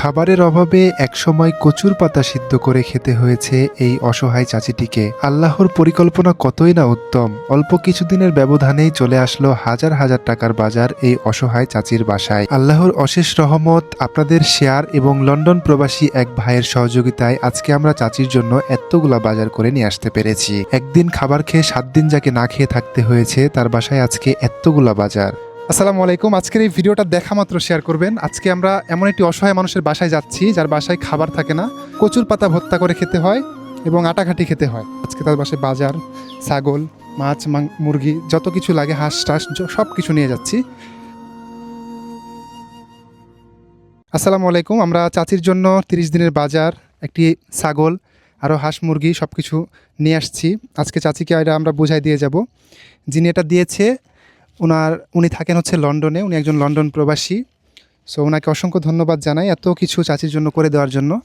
খাবারের অভাবে একসময় কচুর পাতা সিদ্ধ করে খেতে হয়েছে এই অসহায় চাচিটিকে। আল্লাহর পরিকল্পনা কতই না উত্তম। অল্প কিছুদিনের ব্যবধানেই চলে আসলো হাজার হাজার টাকার বাজার এই অসহায় চাচির বাসায়। আল্লাহর অশেষ রহমত, আপনাদের শেয়ার এবং লন্ডন প্রবাসী এক ভাইয়ের সহযোগিতায় আজকে আমরা চাচির জন্য এতগুলা বাজার করে নিয়ে আসতে পেরেছি। একদিন খাবার খেয়ে সাত দিন যাকে না খেয়ে থাকতে হয়েছে, তার বাসায় আজকে এতগুলা বাজার। আসসালামু আলাইকুম। আজকের এই ভিডিওটা দেখা মাত্র শেয়ার করবেন। আজকে আমরা এমন একটি অসহায় মানুষের বাসায় যাচ্ছি, যার বাসায় খাবার থাকে না। কচুর পাতা ভর্তা করে খেতে হয় এবং আটাঘাটি খেতে হয়। আজকে তার বাসায় বাজার, ছাগল, মাছ মুরগি, যত কিছু লাগে, হাঁস, টাস সব কিছু নিয়ে যাচ্ছি। আসসালামু আলাইকুম। আমরা চাচির জন্য তিরিশ দিনের বাজার, একটি ছাগল আরও হাঁস, মুরগি সব কিছু নিয়ে আসছি। আজকে চাচিকে এটা আমরা বুঝাই দিয়ে যাব। যিনি এটা দিয়েছে ওনার উনি থাকেন হচ্ছে লন্ডনে উনি একজন লন্ডন প্রবাসী। সো ওনাকে অসংখ্য ধন্যবাদ জানাই এত কিছু চাচির জন্য করে দেওয়ার জন্য।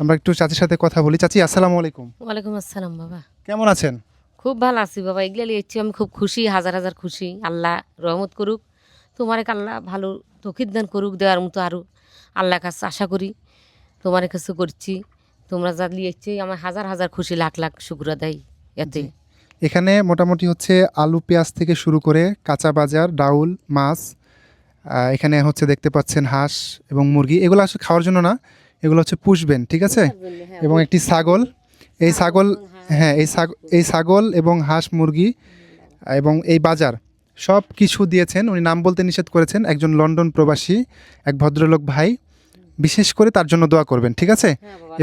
আমরা একটু চাচির সাথে কথা বলি। চাচি আসসালামু আলাইকুম। ওয়ালাইকুম আসসালাম বাবা। কেমন আছেন? খুব ভালো আছি বাবা। এগুলা লিয়েছি আমি খুব খুশি হাজার হাজার খুশি। আল্লাহ রহমত করুক। তোমার এক আল্লাহ ভালো তকির দান করুক দেওয়ার মতো আরও আল্লাহ কাছে আশা করি তোমার কাছে করছি। তোমরা যা লিয়েছি আমার হাজার হাজার খুশি লাখ লাখ শুক্র দেয় এতে। এখানে মোটামুটি হচ্ছে আলু পেঁয়াজ থেকে শুরু করে কাঁচা বাজার ডাউল মাছ এখানে হচ্ছে দেখতে পাচ্ছেন হাঁস এবং মুরগি। এগুলো আসলে খাওয়ার জন্য না এগুলো হচ্ছে পুষবেন ঠিক আছে? এবং একটি ছাগল। এই ছাগল হ্যাঁ এই ছাগ এই ছাগল এবং হাঁস মুরগি এবং এই বাজার। সব কিছু দিয়েছেন উনি নাম বলতে নিষেধ করেছেন একজন লন্ডন প্রবাসী এক ভদ্রলোক ভাই। বিশেষ করে তার জন্য দোয়া করবেন ঠিক আছে?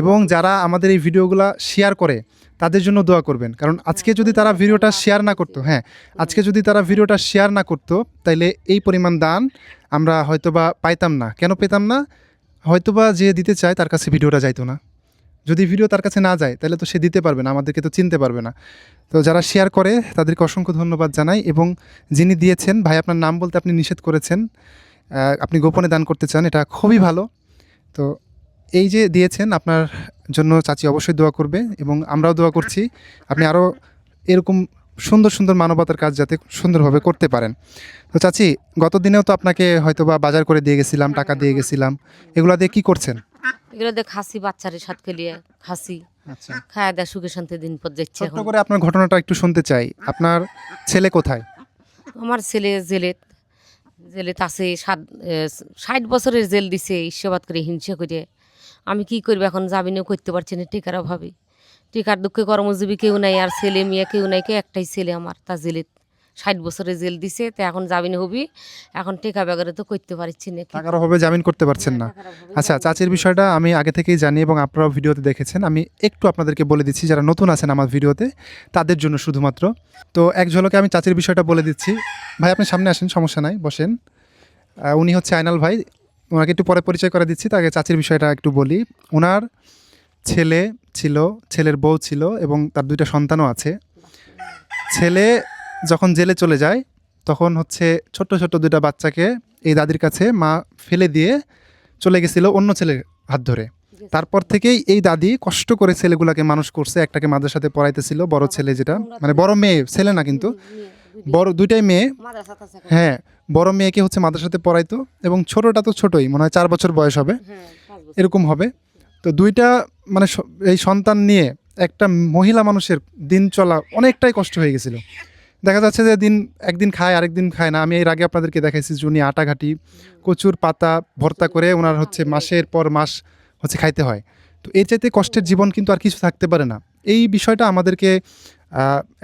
এবং যারা আমাদের এই ভিডিওগুলো শেয়ার করে তাদের জন্য দোয়া করবেন। কারণ আজকে যদি তারা ভিডিওটা শেয়ার না করতো হ্যাঁ আজকে যদি তারা ভিডিওটা শেয়ার না করতো তাইলে এই পরিমাণ দান আমরা হয়তোবা পাইতাম না। কেন পেতাম না? হয়তোবা যে দিতে চায় তার কাছে ভিডিওটা যাইতো না। যদি ভিডিও তার কাছে না যায় তাহলে তো সে দিতে পারবে না আমাদেরকে তো চিনতে পারবে না। তো যারা শেয়ার করে তাদেরকে অসংখ্য ধন্যবাদ জানাই এবং যিনি দিয়েছেন ভাই আপনার নাম বলতে আপনি নিষেধ করেছেন আপনি গোপনে দান করতে চান এটা খুবই ভালো। তো এই যে দিয়েছেন আপনার জন্য চাচি অবশ্যই দোয়া করবে এবং আমরাও দোয়া করছি আপনি আরও এরকম সুন্দর সুন্দর মানবতার কাজ যাতে সুন্দরভাবে করতে পারেন। তো চাচি গত দিনেও তো আপনাকে হয়তো বা বাজার করে দিয়ে গেছিলাম টাকা দিয়ে গেছিলাম। এগুলো দিয়ে কি করছেন? এগুলো দিয়ে খাসি বাচ্চারে সাথে খেলিয়ে খাসি। আচ্ছা। খায় দেয় সুখে শান্তি দিন পর যাচ্ছে ছোট্ট করে আপনার ঘটনাটা একটু শুনতে চাই। আপনার ছেলে কোথায়? আমার ছেলে জেলেত। জেলেত তাসে সাত ষাট বছরের জেল দিছে ঈশ্বরবাদ করে হিংসা করে আমি কি করব এখন? জামিনও করতে পারছি না টিকার অভাবে। টিকার দুঃখে কর্মজীবী কেউ নাই, আর ছেলে মেয়ে কেউ নাই, কে একটাই ছেলে আমার তা জেলেত ষাট বছরের জেল দিছে তা এখন জামিন হবি। এখন টিকা বেগারে তো করতে পারছি না। টাকার অভাবে জামিন করতে পারছেন না। আচ্ছা চাচির বিষয়টা আমি আগে থেকেই জানি এবং আপনারাও ভিডিওতে দেখেছেন। আমি একটু আপনাদেরকে বলে দিচ্ছি যারা নতুন আছেন আমার ভিডিওতে তাদের জন্য শুধুমাত্র। তো এক ঝলকে আমি চাচির বিষয়টা বলে দিচ্ছি। ভাই আপনি সামনে আসেন সমস্যা নাই বসেন। উনি হচ্ছে আইনাল ভাই। ওনাকে একটু পরে পরিচয় করে দিচ্ছি তাকে চাচির বিষয়টা একটু বলি। ওনার ছেলে ছিল ছেলের বউ ছিল এবং তার দুইটা সন্তানও আছে। ছেলে যখন জেলে চলে যায় তখন হচ্ছে ছোট্ট ছোট্ট দুটা বাচ্চাকে এই দাদির কাছে মা ফেলে দিয়ে চলে গেছিল অন্য ছেলের হাত ধরে। তারপর থেকেই এই দাদি কষ্ট করে ছেলেগুলাকে মানুষ করছে একটাকে মাদ্রাসাতে পড়াইতেছিল বড় ছেলে যেটা। মানে বড় মেয়ে ছেলে না কিন্তু। বড় দুইটাই মেয়ে। হ্যাঁ বড় মেয়েকে হচ্ছে মাদ্রাসাতে পড়াইতো এবং ছোটটা তো ছোটই মনে হয় চার বছর বয়স হবে। এরকম হবে। তো দুইটা মানে এই সন্তান নিয়ে একটা মহিলা মানুষের দিন চলা অনেকটাই কষ্ট হয়ে গেছিল। দেখা যাচ্ছে যে দিন একদিন খায় আরেকদিন খায় না। আমি এর আগে আপনাদেরকে দেখাইছি যে উনি আটা ঘাটি কচুর পাতা ভর্তা করে ওনার হচ্ছে মাসের পর মাস হচ্ছে খাইতে হয়। তো এর চাইতে কষ্টের জীবন কিন্তু আর কিছু থাকতে পারে না। এই বিষয়টা আমাদেরকে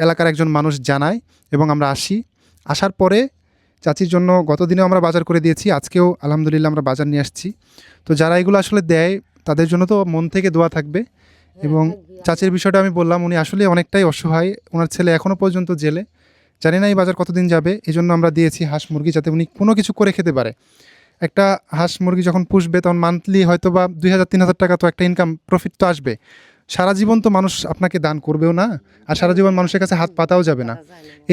এলাকার একজন মানুষ জানায় এবং আমরা আসি। আসার পরে চাচির জন্য গতদিনেও আমরা বাজার করে দিয়েছি আজকেও আলহামদুলিল্লাহ আমরা বাজার নিয়ে আসছি। তো যারা এগুলো আসলে দেয় তাদের জন্য তো মন থেকে দোয়া থাকবে। এবং চাচির বিষয়টা আমি বললাম উনি আসলে অনেকটাই অসহায় ওনার ছেলে এখনও পর্যন্ত জেলে। জানি না এই বাজার কতদিন যাবে এই জন্য আমরা দিয়েছি হাঁস মুরগি যাতে উনি কোনো কিছু করে খেতে পারে। একটা হাঁস মুরগি যখন পুষবে, তখন মান্থলি হয়তো বা দুই হাজার, তিন হাজার টাকা তো একটা ইনকাম প্রফিট তো আসবে। সারা জীবন তো মানুষ আপনাকে দান করবেও না, আর সারা জীবন মানুষের কাছে হাত পাতাও যাবে না।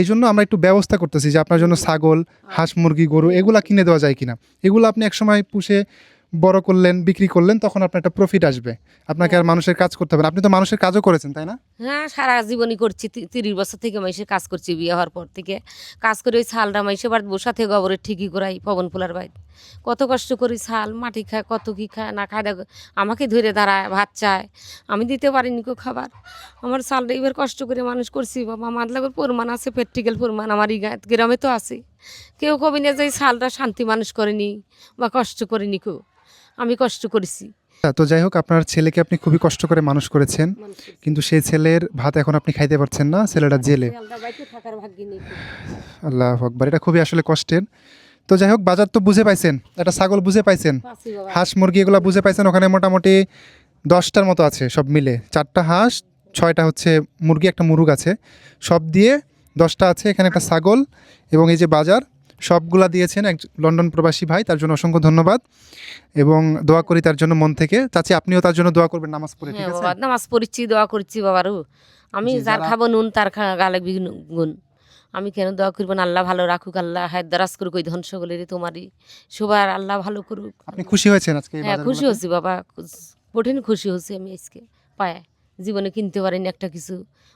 এই জন্য আমরা একটু ব্যবস্থা করতেছি যে আপনার জন্য ছাগল, হাঁস মুরগি, গরু, এগুলা কিনে দেওয়া যায় কিনা। এগুলো আপনি একসময় পুষে বড় করলেন, বিক্রি করলেন, তখন আপনার একটা প্রফিট আসবে। আপনাকে আর মানুষের কাজ করতে হবে। আপনি তো মানুষের কাজও করেছেন, তাই না? হ্যাঁ সারা জীবনই করছি। তিরিশ বছর থেকে মাইসে কাজ করছি বিয়ে হওয়ার পর থেকে। কাজ করে ওই ছালটা মাইসে বাড়ি বসা থেকে গোবরের ঠিকই করাই পবন ফুলার বাড়ি। কত কষ্ট করি ছাল, মাটি খায়, কত কি খায়, না খায়, দেখো, আমাকে ধরে দাঁড়ায়, ভাত চায়। আমি দিতে পারিনি কো খাবার। আমার ছালটা এবার কষ্ট করে মানুষ করছি, বাবা আমার লাগর প্রমাণ আছে প্র্যাকটিক্যাল প্রমাণ, আমার এই গাঁ- গ্রামে তো আছে কেউ কবি না যে এই ছালটা শান্তি মানুষ করেনি বা কষ্ট করেনি কেউ। আমি কষ্ট করেছি। তো যাই হোক আপনার ছেলেকে আপনি খুবই কষ্ট করে মানুষ করেছেন। কিন্তু সেই ছেলের ভাত এখন আপনি খাইতে পারছেন না ছেলেটা জেলে। আল্লাহ আকবার এটা খুবই আসলে কষ্টের। তো যাই হোক বাজার তো বুঝে পাইছেন একটা ছাগল বুঝে পাইছেন। হাঁস মুরগি এগুলো বুঝে পাইছেন ওখানে মোটামুটি দশটার মতো আছে সব মিলে। চারটা হাঁস ছয়টা হচ্ছে মুরগি একটা মুরগ আছে। সব দিয়ে দশটা আছে এখানে একটা ছাগল এবং এই যে বাজার সবগুলা দিয়েছেন এক লন্ডন প্রবাসী ভাই তার জন্য অসংখ্য ধন্যবাদ এবং দোয়া করি তার জন্য মন থেকে। চাচি আপনিও তার জন্য দোয়া করবেন নামাজ পড়ে ঠিক হ্যাঁ আছে? নামাজ পড়ছি দোয়া করছি বাবারও আমি যার খাব নুন তার গালে গুণ। আমি কেন দোয়া করব না? আল্লাহ ভালো রাখুক আল্লাহ হায় দারাজ করুক ওই ধ্বংস বলে তোমারই। সবার আল্লাহ ভালো করুক। আপনি খুশি হয়েছেন আজকে হ্যাঁ খুশি হয়েছি বাবা। কঠিন খুশি হয়েছি আমি আজকে পায় জীবনে কিনতে পারিনি একটা কিছু।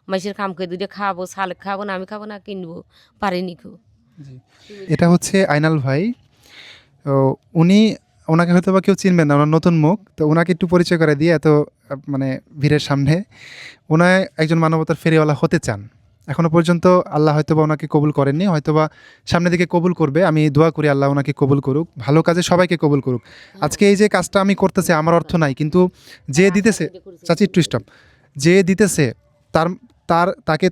মাইসের কাম করে দুটো খাব শাল খাব না আমি খাব না কিনবো পারিনি কেউ জি। এটা হচ্ছে আইনাল ভাই। উনি ওনাকে হয়তো বা কেউ চিনবেন না ওনার নতুন মুখ। তো ওনাকে একটু পরিচয় করে দিয়ে এত মানে ভিড়ের সামনে ওনায় একজন মানবতার ফেরিওয়ালা হতে চান। এখনও পর্যন্ত আল্লাহ হয়তো বা ওনাকে কবুল করেননি হয়তো বা সামনের দিকে কবুল করবে। আমি দোয়া করি আল্লাহ ওনাকে কবুল করুক ভালো কাজে সবাইকে কবুল করুক। আজকে এই যে কাজটা আমি করতেছি আমার অর্থ নাই কিন্তু যে দিতেছে চাচি একটু স্টপ যে দিতেছে তার তার তাকে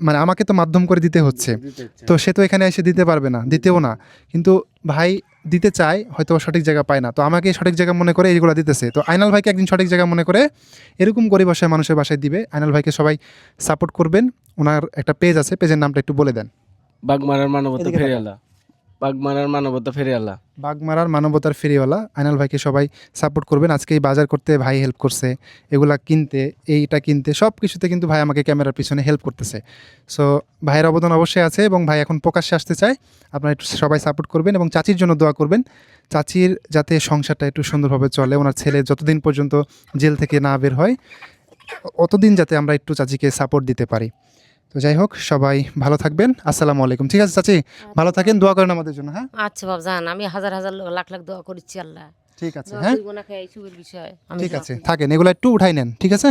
মানে আমাকে তো মাধ্যম করে দিতে হচ্ছে। তো সে তো এখানে এসে দিতে পারবে না দিতেও না। কিন্তু ভাই দিতে চায় হয়তো সঠিক জায়গা পায় না। তো আমাকে সঠিক জায়গা মনে করে এইগুলো দিতেছে। তো আইনাল ভাইকে একদিন সঠিক জায়গা মনে করে এরকম গরিব বাসায় মানুষের বাসায় দিবে। আইনাল ভাইকে সবাই সাপোর্ট করবেন। ওনার একটা পেজ আছে পেজের নামটা একটু বলে দেন। বাগমারার মানবতা ফেরিয়ালা বাগমারার মানবতা ফেরিয়ালা বাগমারার মানবতার ফেরিওয়ালা। আইনাল ভাইকে সবাই সাপোর্ট করবেন। আজকে এই বাজার করতে ভাই হেল্প করছে। এগুলা কিনতে, এইটা কিনতে সব কিছুতে কিন্তু ভাই আমাকে ক্যামেরার পিছনে হেল্প করতেছে। সো ভাইয়ের অবদান অবশ্যই আছে এবং ভাই এখন প্রকাশ্যে আসতে চায়। আপনারা একটু সবাই সাপোর্ট করবেন এবং চাচির জন্য দোয়া করবেন। চাচির যাতে সংসারটা একটু সুন্দরভাবে চলে। ওনার ছেলে যতদিন পর্যন্ত জেল থেকে না বের হয়, অতদিন যাতে আমরা একটু চাচিকে সাপোর্ট দিতে পারি। তো যাই হোক সবাই ভালো থাকবেন। আসসালামু আলাইকুম। ঠিক আছে চাচি ভালো থাকেন দোয়া করেন আমাদের জন্য হ্যাঁ? আচ্ছা বাবা জান আমি হাজার হাজার লাখ লাখ দোয়া করছি আল্লাহ। ঠিক আছে হ্যাঁ? ঠিক আছে থাকেন এগুলো একটু উঠাই নেন ঠিক আছে?